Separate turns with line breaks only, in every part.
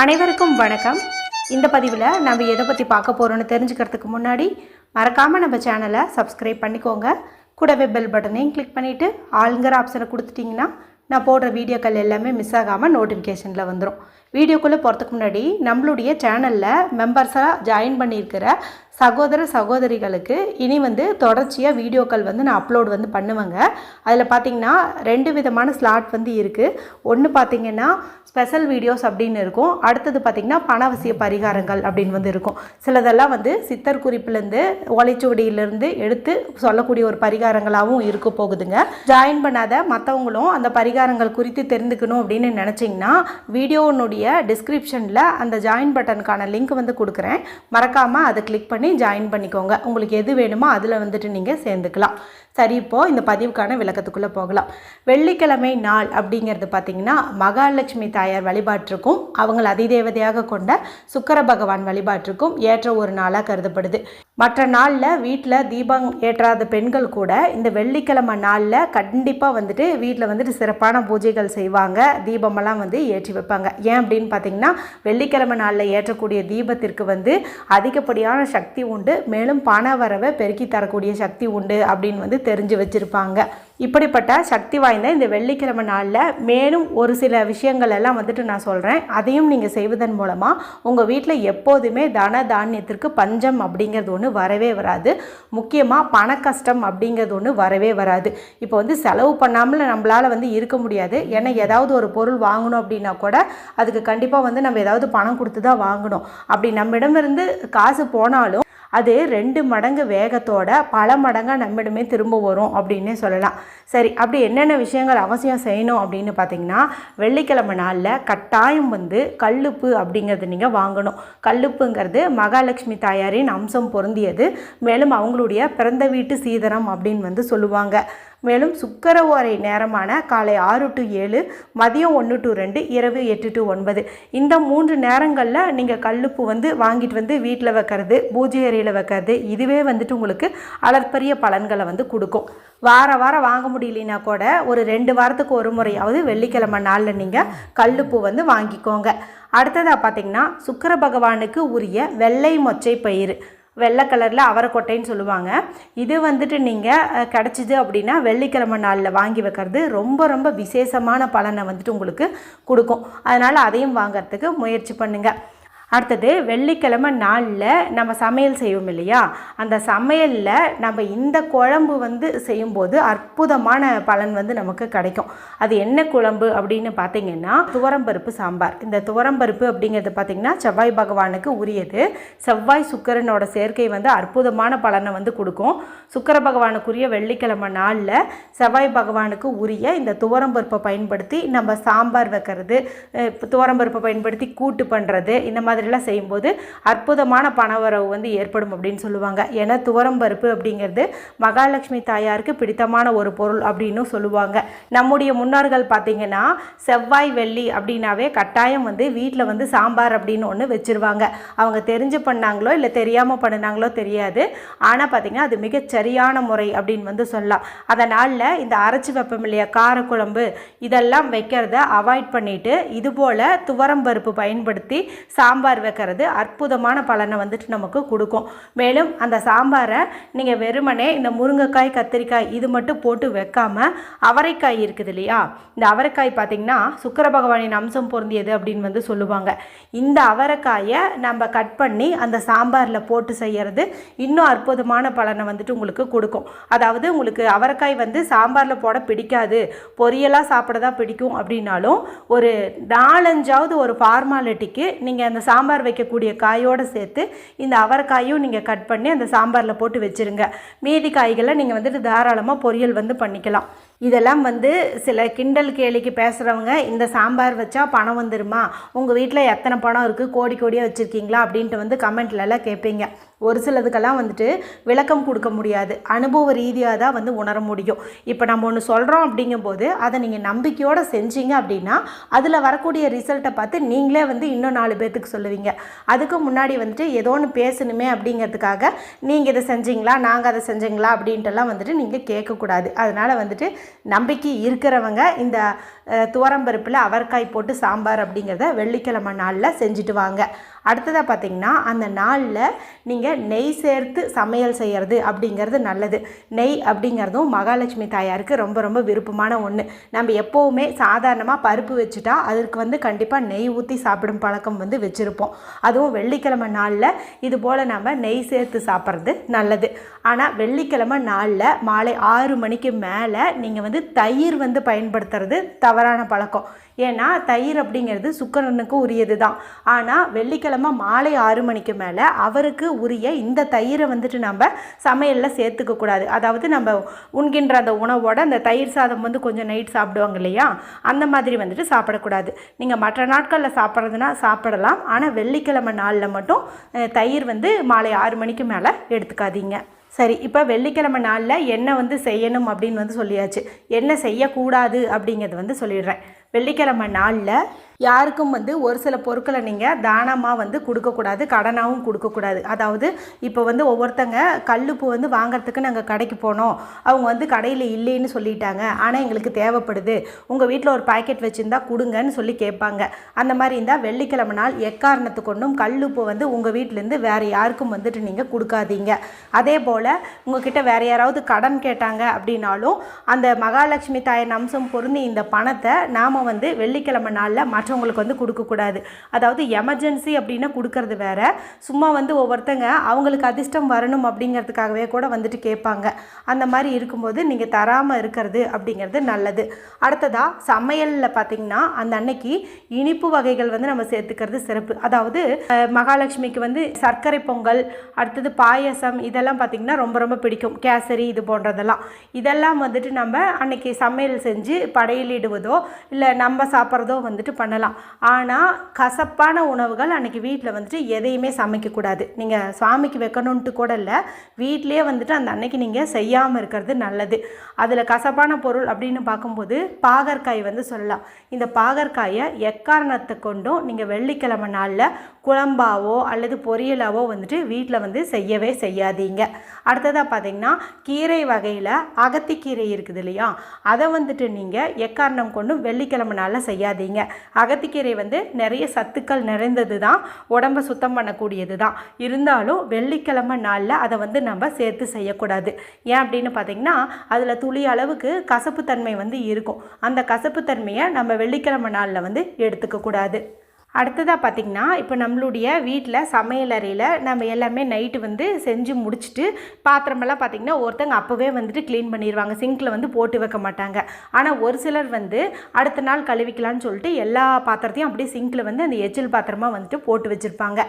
அனைவருக்கும் வணக்கம். இந்த பதிவில் நம்ம எதை பற்றி பார்க்க போகிறோன்னு தெரிஞ்சுக்கிறதுக்கு முன்னாடி மறக்காமல் நம்ம சேனலை சப்ஸ்கிரைப் பண்ணிக்கோங்க. கூடவே பெல் பட்டனையும் கிளிக் பண்ணிவிட்டு ஆளுங்கிற ஆப்ஷனை கொடுத்துட்டிங்கன்னா நான் போடுற வீடியோக்கள் எல்லாமே மிஸ் ஆகாமல் நோட்டிஃபிகேஷனில் வந்துடும் வீடியோக்குள்ளே போகிறதுக்கு முன்னாடி நம்மளுடைய சேனலில் மெம்பர்ஸாக ஜாயின் பண்ணியிருக்கிற சகோதர சகோதரிகளுக்கு இனி வந்து தொடர்ச்சியாக வீடியோக்கள் வந்து நான் அப்லோட் வந்து பண்ணுவேங்க. அதில் பார்த்தீங்கன்னா ரெண்டு விதமான ஸ்லாட் வந்து இருக்குது ஒன்று பார்த்தீங்கன்னா ஸ்பெஷல் வீடியோஸ் அப்படின்னு இருக்கும். அடுத்தது பார்த்திங்கன்னா பணவசிய பரிகாரங்கள் அப்படின்னு வந்து இருக்கும். சிலதெல்லாம் வந்து சித்தர் குறிப்பிலேருந்து ஓலைச்சுவடியிலேருந்து எடுத்து சொல்லக்கூடிய ஒரு பரிகாரங்களாகவும் இருக்க போகுதுங்க. ஜாயின் பண்ணாத மற்றவங்களும் அந்த பரிகாரங்கள் குறித்து தெரிந்துக்கணும் அப்படின்னு நினச்சிங்கன்னா வீடியோனுடைய டிஸ்கிரிப்ஷனில் அந்த ஜாயின் பட்டனுக்கான லிங்க் வந்து கொடுக்குறேன். மறக்காமல் அதை கிளிக் பண்ணி ஜாயின் பண்ணிக்கோங்க. உங்களுக்கு எது வேணுமோ அதில் வந்துட்டு நீங்கள் சேர்ந்துக்கலாம். சரி இப்போது இந்த பதிவுக்கான விளக்கத்துக்குள்ளே போகலாம். வெள்ளிக்கிழமை நாள் அப்படிங்கிறது பார்த்திங்கன்னா மகாலட்சுமி தாயார் வழிபாட்டிற்கும் அவங்களை அதிதேவதையாக கொண்ட சுக்கர பகவான் வழிபாட்டிற்கும் ஏற்ற ஒரு நாளாக கருதப்படுது. மற்ற நாளில் வீட்டில் தீபம் ஏற்றாத பெண்கள் கூட இந்த வெள்ளிக்கிழமை நாளில் கண்டிப்பாக வந்துட்டு வீட்டில் வந்துட்டு சிறப்பான பூஜைகள் செய்வாங்க. தீபமெல்லாம் வந்து ஏற்றி வைப்பாங்க. ஏன் அப்படின்னு பார்த்தீங்கன்னா வெள்ளிக்கிழமை நாளில் ஏற்றக்கூடிய தீபத்திற்கு வந்து அதிகப்படியான சக்தி உண்டு. மேலும் பண வரவை பெருக்கி தரக்கூடிய சக்தி உண்டு அப்படின்னு வந்து தெரிஞ்சு வச்சுருப்பாங்க. இப்படிப்பட்ட சக்தி வாய்ந்த இந்த வெள்ளிக்கிழமை நாளில் மேலும் ஒரு சில விஷயங்கள் எல்லாம் வந்துட்டு நான் சொல்கிறேன் அதையும் நீங்கள் செய்வதன் மூலமாக உங்கள் வீட்டில் எப்போதுமே தன தானியத்திற்கு பஞ்சம் அப்படிங்கிறது ஒன்று வரவே வராது. முக்கியமாக பண கஷ்டம் அப்படிங்கிறது ஒன்று வரவே வராது. இப்போ வந்து செலவு பண்ணாமல் நம்மளால் வந்து இருக்க முடியாது. ஏன்னா ஏதாவது ஒரு பொருள் வாங்கணும் அப்படின்னா கூட அதுக்கு கண்டிப்பாக வந்து நம்ம ஏதாவது பணம் கொடுத்து தான் வாங்கணும். அப்படி நம்மிடமிருந்து காசு போனாலும் அது ரெண்டு மடங்கு வேகத்தோட பல மடங்காக நம்மிடமே திரும்ப வரும் அப்படின்னே சொல்லலாம். சரி அப்படி என்னென்ன விஷயங்கள் அவசியம் செய்யணும் அப்படின்னு பார்த்தீங்கன்னா வெள்ளிக்கிழமை நாளில் கட்டாயம் வந்து கல்லுப்பு அப்படிங்கிறது நீங்கள் வாங்கணும். கல்லுப்புங்கிறது மகாலட்சுமி தாயாரின் அம்சம் பொருந்தியது. மேலும் அவங்களுடைய பிறந்த வீட்டு சீதனம் அப்படின்னு வந்து சொல்லுவாங்க. மேலும் சுக்கர நேரமான காலை ஆறு டு ஏழு மதியம் ஒன்று டு ரெண்டு இரவு எட்டு டு ஒன்பது. இந்த மூன்று நேரங்களில் நீங்கள் கல்லுப்பு வந்து வாங்கிட்டு வந்து வீட்டில் வைக்கிறது பூஜை அறையில் வைக்கிறது இதுவே வந்துட்டு உங்களுக்கு அளப்பரிய பலன்களை வந்து கொடுக்கும். வார வாரம் வாங்க முடியலனா கூட ஒரு ரெண்டு வாரத்துக்கு ஒரு முறையாவது வெள்ளிக்கிழமை நாளில் நீங்கள் கல்லுப்பு வந்து வாங்கிக்கோங்க. அடுத்ததாக பார்த்தீங்கன்னா சுக்கர பகவானுக்கு உரிய வெள்ளை மொச்சை பயிர் வெள்ளை கலரில் அவரைக்கொட்டைன்னு சொல்லுவாங்க. இது வந்துட்டு நீங்கள் கிடச்சிது அப்படின்னா வெள்ளிக்கிழமை நாளில் வாங்கி வைக்கிறது ரொம்ப ரொம்ப விசேஷமான பலனை வந்துட்டு உங்களுக்கு கொடுக்கும். அதனால் அதையும் வாங்கிறதுக்கு முயற்சி பண்ணுங்கள் அடுத்தது வெள்ளிக்கிழமை நாளில் நம்ம சமையல் செய்வோம் இல்லையா? அந்த சமையலில் நம்ம இந்த குழம்பு வந்து செய்யும்போது அற்புதமான பலன் வந்து நமக்கு கிடைக்கும். அது என்ன குழம்பு அப்படின்னு பார்த்தீங்கன்னா துவரம்பருப்பு சாம்பார். இந்த துவரம்பருப்பு அப்படிங்கிறது பார்த்திங்கன்னா செவ்வாய் பகவானுக்கு உரியது. செவ்வாய் சுக்கரனோட சேர்க்கை வந்து அற்புதமான பலனை வந்து கொடுக்கும். சுக்கர பகவானுக்குரிய வெள்ளிக்கிழமை நாளில் செவ்வாய் பகவானுக்கு உரிய இந்த துவரம்பருப்பை பயன்படுத்தி நம்ம சாம்பார் வைக்கிறது துவரம்பருப்பை பயன்படுத்தி கூட்டு பண்ணுறது இந்த மாதிரி மாதிரிலாம் செய்யும்போது அற்புதமான பணவரவு வந்து ஏற்படும் அப்படின்னு சொல்லுவாங்க. ஏன்னா துவரம் பருப்பு அப்படிங்கிறது மகாலட்சுமி தாயாருக்கு பிடித்தமான ஒரு பொருள் அப்படின்னு சொல்லுவாங்க. நம்முடைய முன்னோர்கள் பார்த்திங்கன்னா செவ்வாய் வெள்ளி அப்படின்னாவே கட்டாயம் வந்து வீட்டில் வந்து சாம்பார் அப்படின்னு ஒன்று வச்சுருவாங்க. அவங்க தெரிஞ்சு பண்ணாங்களோ இல்லை தெரியாமல் பண்ணினாங்களோ தெரியாது. ஆனால் பார்த்திங்கன்னா அது மிகச்சரியான முறை அப்படின்னு வந்து சொல்லலாம். அதனால் இந்த அரைச்சி வைப்போம் இல்லையா காரக்குழம்பு இதெல்லாம் வைக்கிறத அவாய்ட் பண்ணிவிட்டு இதுபோல் துவரம் பருப்பு பயன்படுத்தி சாம்பார் சாம்பார் வைக்கிறது அற்புதமான பலனை வந்துட்டு நமக்கு கொடுக்கும். மேலும் அந்த சாம்பாரை நீங்கள் வெறுமனே இந்த முருங்கைக்காய் கத்திரிக்காய் இது மட்டும் போட்டு வைக்காமல் அவரைக்காய் இருக்குது இல்லையா? இந்த அவரைக்காய் பார்த்திங்கன்னா சுக்கர பகவானின் அம்சம் பொருந்தியது அப்படின்னு வந்து சொல்லுவாங்க. இந்த அவரைக்காயை நம்ம கட் பண்ணி அந்த சாம்பாரில் போட்டு செய்கிறது இன்னும் அற்புதமான பலனை வந்துட்டு உங்களுக்கு கொடுக்கும். அதாவது உங்களுக்கு அவரைக்காய் வந்து சாம்பாரில் போட பிடிக்காது. பொரியலாக சாப்பிட தான் பிடிக்கும் அப்படின்னாலும் ஒரு நாலஞ்சாவது ஒரு ஃபார்மாலிட்டிக்கு நீங்கள் அந்த சாம்பார் வைக்கக்கூடிய காயோடு சேர்த்து இந்த அவரைக்காயும் நீங்கள் கட் பண்ணி அந்த சாம்பாரில் போட்டு வச்சுருங்க. மீதி காய்களை நீங்கள் வந்துட்டு தாராளமாக பொரியல் வந்து பண்ணிக்கலாம். இதெல்லாம் வந்து சில கிண்டல் கேலிக்கு பேசுகிறவங்க இந்த சாம்பார் வச்சா பணம் வந்துருமா? உங்கள் வீட்டில் எத்தனை பணம் இருக்குது கோடி கோடியாக வச்சுருக்கீங்களா? அப்படின்ட்டு வந்து கமெண்ட்லலாம் கேட்பீங்க ஒரு சிலதுக்கெல்லாம் வந்துட்டு விளக்கம் கொடுக்க முடியாது. அனுபவ ரீதியாக தான் வந்து உணர முடியும். இப்போ நம்ம ஒன்று சொல்கிறோம் அப்படிங்கும்போது அதை நீங்கள் நம்பிக்கையோடு செஞ்சீங்க அப்படின்னா அதில் வரக்கூடிய ரிசல்ட்டை பார்த்து நீங்களே வந்து இன்னும் நாலு பேர்த்துக்கு சொல்லுவீங்க. அதுக்கு முன்னாடி வந்துட்டு ஏதோ ஒன்று பேசணுமே அப்படிங்கிறதுக்காக நீங்கள் இதை செஞ்சீங்களா? நாங்கள் அதை செஞ்சீங்களா? அப்படின்ட்டுலாம் வந்துட்டு நீங்கள் கேட்கக்கூடாது. அதனால் வந்துட்டு நம்பிக்கை இருக்கிறவங்க இந்த துவரம்பருப்பில் அவரைக்காய் போட்டு சாம்பார் அப்படிங்கிறத வெள்ளிக்கிழமை நாளில் செஞ்சுட்டு வாங்க. அடுத்ததாக பார்த்தீங்கன்னா அந்த நாளில் நீங்கள் நெய் சேர்த்து சமையல் செய்கிறது அப்படிங்கிறது நல்லது. நெய் அப்படிங்கிறதும் மகாலட்சுமி தாயாருக்கு ரொம்ப ரொம்ப விருப்பமான ஒன்று நம்ம எப்போவுமே சாதாரணமாக பருப்பு வச்சுட்டா அதற்கு வந்து கண்டிப்பாக நெய் ஊற்றி சாப்பிடும் பழக்கம் வந்து வச்சுருப்போம். அதுவும் வெள்ளிக்கிழமை நாளில் இது போல் நம்ம நெய் சேர்த்து சாப்பிட்றது நல்லது. ஆனால் வெள்ளிக்கிழமை நாளில் மாலை ஆறு மணிக்கு மேலே நீங்கள் வந்து தயிர் வந்து பயன்படுத்துறது தவறான பழக்கம். ஏன்னா தயிர் அப்படிங்கிறது சுக்கரனுக்கு உரியது தான் ஆனால் வெள்ளிக்கிழமை மாலை ஆறு மணிக்கு மேலே அவருக்கு உரிய இந்த தயிரை வந்துட்டு நம்ம சமையலில் சேர்த்துக்க கூடாது. அதாவது நம்ம உண்கின்ற அந்த உணவோட அந்த தயிர் சாதம் வந்து கொஞ்சம் நைட் சாப்பிடுவாங்க இல்லையா? அந்த மாதிரி வந்துட்டு சாப்பிடக்கூடாது. நீங்கள் மற்ற நாட்களில் சாப்பிட்றதுனா சாப்பிடலாம். ஆனால் வெள்ளிக்கிழமை நாளில் மட்டும் தயிர் வந்து மாலை ஆறு மணிக்கு மேலே எடுத்துக்காதீங்க. சரி இப்போ வெள்ளிக்கிழமை நாளில் என்ன வந்து செய்யணும் அப்படின்னு வந்து சொல்லியாச்சு. என்ன செய்யக்கூடாது அப்படிங்கிறது வந்து சொல்லிடுறேன். வெள்ளிக்கிழமை நாளில் யாருக்கும் வந்து ஒரு சில பொருட்களை நீங்கள் தானமாக வந்து கொடுக்கக்கூடாது கடனாகவும் கொடுக்கக்கூடாது அதாவது இப்போ வந்து ஒவ்வொருத்தங்க கல்லுப்பு வந்து வாங்கிறதுக்கு நாங்கள் கடைக்கு போனோம். அவங்க வந்து கடையில் இல்லைன்னு சொல்லிட்டாங்க. ஆனால் எங்களுக்கு தேவைப்படுது. உங்கள் வீட்டில் ஒரு பாக்கெட் வச்சுருந்தா கொடுங்கன்னு சொல்லி கேட்பாங்க. அந்த மாதிரி இருந்தால் வெள்ளிக்கிழமை நாள் எக்காரணத்து கொண்டும் கல்லுப்பு வந்து உங்கள் வீட்டிலேருந்து வேறு யாருக்கும் வந்துட்டு நீங்கள் கொடுக்காதீங்க. அதே போல் உங்ககிட்ட வேறு யாராவது கடன் கேட்டாங்க அப்படின்னாலும் அந்த மகாலட்சுமி தாயின் அம்சம் பொருந்தி இந்த பணத்தை நாம் வந்து வெள்ளிக்கிழமை நாளில் மற்றவங்களுக்கு வந்து கொடுக்கக்கூடாது. அதாவது எமர்ஜென்சி அப்படின்னா கொடுக்கறது வேறு. சும்மா வந்து ஒவ்வொருத்தங்க அவங்களுக்கு அதிர்ஷ்டம் வரணும் அப்படிங்கிறதுக்காகவே கூட வந்துட்டு கேட்பாங்க. அந்த மாதிரி இருக்கும்போது நீங்கள் தராமல் இருக்கிறது அப்படிங்கிறது நல்லது. அடுத்ததாக சமையலில் பார்த்தீங்கன்னா அந்த அன்னைக்கு இனிப்பு வகைகள் வந்து நம்ம சேர்த்துக்கிறது சிறப்பு. அதாவது மகாலட்சுமிக்கு வந்து சர்க்கரை பொங்கல் அடுத்தது பாயசம் இதெல்லாம் பார்த்திங்கன்னா ரொம்ப ரொம்ப பிடிக்கும். கேசரி இது போன்றதெல்லாம். இதெல்லாம் வந்துட்டு நம்ம அன்னைக்கு சமையல் செஞ்சு படையலிடுவதோ இல்லை நம்ம சாப்பிட்றதோ வந்துட்டு பண்ணலாம். ஆனால் கசப்பான உணவுகள் அன்னைக்கு வீட்டில் வந்துட்டு எதையுமே சமைக்கக்கூடாது நீங்கள் சுவாமிக்கு வைக்கணுன்ட்டு கூட இல்லை வீட்டிலேயே வந்துட்டு அந்த அன்னைக்கு நீங்கள் செய்யாமல் இருக்கிறது நல்லது. அதில் கசப்பான பொருள் அப்படின்னு பார்க்கும்போது பாகற்காய் வந்து சொல்லலாம். இந்த பாகற்காயை எக்காரணத்தை கொண்டும் நீங்கள் வெள்ளிக்கிழமை நாளில் குழம்பாவோ அல்லது பொரியலாவோ வந்துட்டு வீட்டில் வந்து செய்யவே செய்யாதீங்க. அடுத்ததாக பார்த்தீங்கன்னா கீரை வகையில் அகத்திக்கீரை இருக்குது இல்லையா? அதை வந்துட்டு நீங்கள் எக்காரணம் கொண்டும் வெள்ளிக்கிழமை நாளில் செய்யாதீங்க. அகத்திக்கீரை வந்து நிறைய சத்துக்கள் நிறைந்தது தான். உடம்பை சுத்தம் பண்ணக்கூடியது தான். இருந்தாலும் வெள்ளிக்கிழமை நாளில் அதை வந்து நம்ம சேர்த்து செய்யக்கூடாது. ஏன் அப்படின்னு பார்த்தீங்கன்னா அதில் துளி அளவுக்கு கசப்புத்தன்மை வந்து இருக்கும். அந்த கசப்புத்தன்மையை நம்ம வெள்ளிக்கிழமை நாளில் வந்து எடுத்துக்கக்கூடாது. அடுத்ததாக பார்த்திங்கன்னா இப்போ நம்மளுடைய வீட்டில் சமையலறையில் நம்ம எல்லாமே நைட்டு வந்து செஞ்சு முடிச்சுட்டு பாத்திரமெல்லாம் பார்த்திங்கன்னா ஒருத்தங்க அப்போவே வந்துட்டு க்ளீன் பண்ணிடுவாங்க சிங்கில் வந்து போட்டு வைக்க மாட்டாங்க. ஆனால் ஒரு சிலர் வந்து அடுத்த நாள் கழுவிக்கலான்னு சொல்லிட்டு எல்லா பாத்திரத்தையும் அப்படியே சிங்கில் வந்து அந்த எச்சில் பாத்திரமாக வந்துட்டு போட்டு வச்சுருப்பாங்க.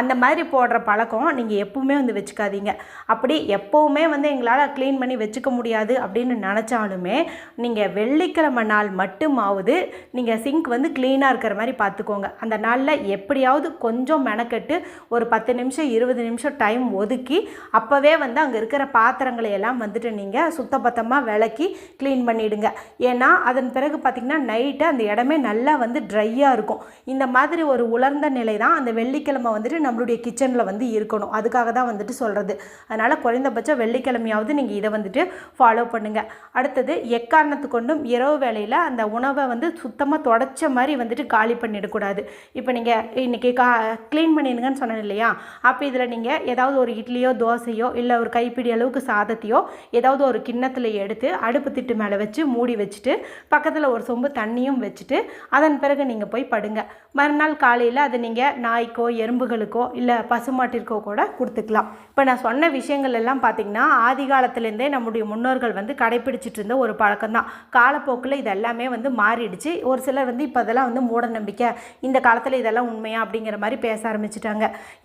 அந்த மாதிரி போடுற பழக்கம் நீங்கள் எப்பவுமே வந்து வச்சுக்காதீங்க. அப்படி எப்போவுமே வந்து எங்களால் க்ளீன் பண்ணி வச்சுக்க முடியாது அப்படின்னு நினச்சாலுமே நீங்கள் வெள்ளிக்கிழமை நாள் மட்டுமாவது நீங்கள் சிங்க் வந்து க்ளீனாக இருக்கிற மாதிரி பார்த்துக்கோங்க அந்த நாளில் எப்படியாவது கொஞ்சம் மெனக்கெட்டு ஒரு பத்து நிமிஷம் இருபது நிமிஷம் டைம் ஒதுக்கி அப்போவே வந்து அங்கே இருக்கிற பாத்திரங்களை எல்லாம் வந்துட்டு நீங்கள் சுத்தபத்தமாக விளக்கி க்ளீன் பண்ணிவிடுங்க ஏன்னா அதன் பிறகு பார்த்திங்கன்னா நைட்டு அந்த இடமே நல்லா வந்து ட்ரையாக இருக்கும். இந்த மாதிரி ஒரு உலர்ந்த நிலை தான் அந்த வெள்ளிக்கிழமை வந்துட்டு நம்மளுடைய கிச்சனில் வந்து இருக்கணும். அதுக்காக தான் வந்துட்டு சொல்கிறது அதனால் குறைந்தபட்சம் வெள்ளிக்கிழமையாவது நீங்கள் இதை வந்துட்டு ஃபாலோ பண்ணுங்கள் அடுத்தது எக்காரணத்து கொண்டும் இரவு வேளையில் அந்த உணவை வந்து சுத்தமாக தொடச்ச மாதிரி வந்துட்டு காலி பண்ணிடக்கூடாது. இப்போ நீங்கள் இன்றைக்கி கா க்ளீன் பண்ணிடுங்கன்னு சொன்னேன் இல்லையா? அப்போ இதில் நீங்கள் ஏதாவது ஒரு இட்லியோ தோசையோ இல்லை ஒரு கைப்பிடி அளவுக்கு சாதத்தையோ ஏதாவது ஒரு கிண்ணத்தில் எடுத்து அடுப்பு திட்டு மேலே வச்சு மூடி வச்சுட்டு பக்கத்தில் ஒரு சொம்பு தண்ணியும் வச்சுட்டு அதன் பிறகு நீங்கள் போய் படுங்க. மறுநாள் காலையில் அதை நீங்கள் நாய்க்கோ எறும்புகளுக்கோ இல்லை பசுமாட்டிற்கோ கூட கொடுத்துக்கலாம். இப்போ நான் சொன்ன விஷயங்கள் எல்லாம் பார்த்திங்கன்னா ஆதி காலத்துலேருந்தே நம்முடைய முன்னோர்கள் வந்து கடைப்பிடிச்சிட்டு இருந்த ஒரு பழக்கம் தான் காலப்போக்கில் இது எல்லாமே வந்து மாறிடுச்சு. ஒரு சிலர் வந்து இப்போ அதெல்லாம் வந்து மூட நம்பிக்கை இந்த காலத்தில் இதெல்லாம் உண்மையா அப்படிங்கிற மாதிரி பேச ஆரம்பிச்சிட்டாங்க.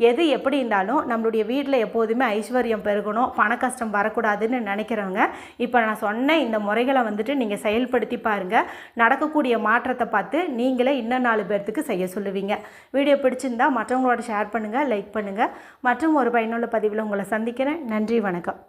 எது எப்படி இருந்தாலும் நம்மளுடைய வீட்டில் எப்போதுமே ஐஸ்வர்யம் பெருகணும் பண கஷ்டம் வரக்கூடாதுன்னு நினைக்கிறவங்க இப்போ நான் சொன்ன இந்த முறைகளை வந்துட்டு நீங்கள் செயல்படுத்தி பாருங்கள் நடக்கக்கூடிய மாற்றத்தை பார்த்து நீங்களே இன்னும் நாலு பேர்த்துக்கு செய்ய சொல்லுவீங்க. வீடியோ பிடிச்சிருந்தா மற்றவங்களோட ஷேர் பண்ணுங்கள் லைக் பண்ணுங்கள் மற்றும் ஒரு பயனுள்ள பதிவில் உங்களை சந்திக்கிறேன். நன்றி வணக்கம்.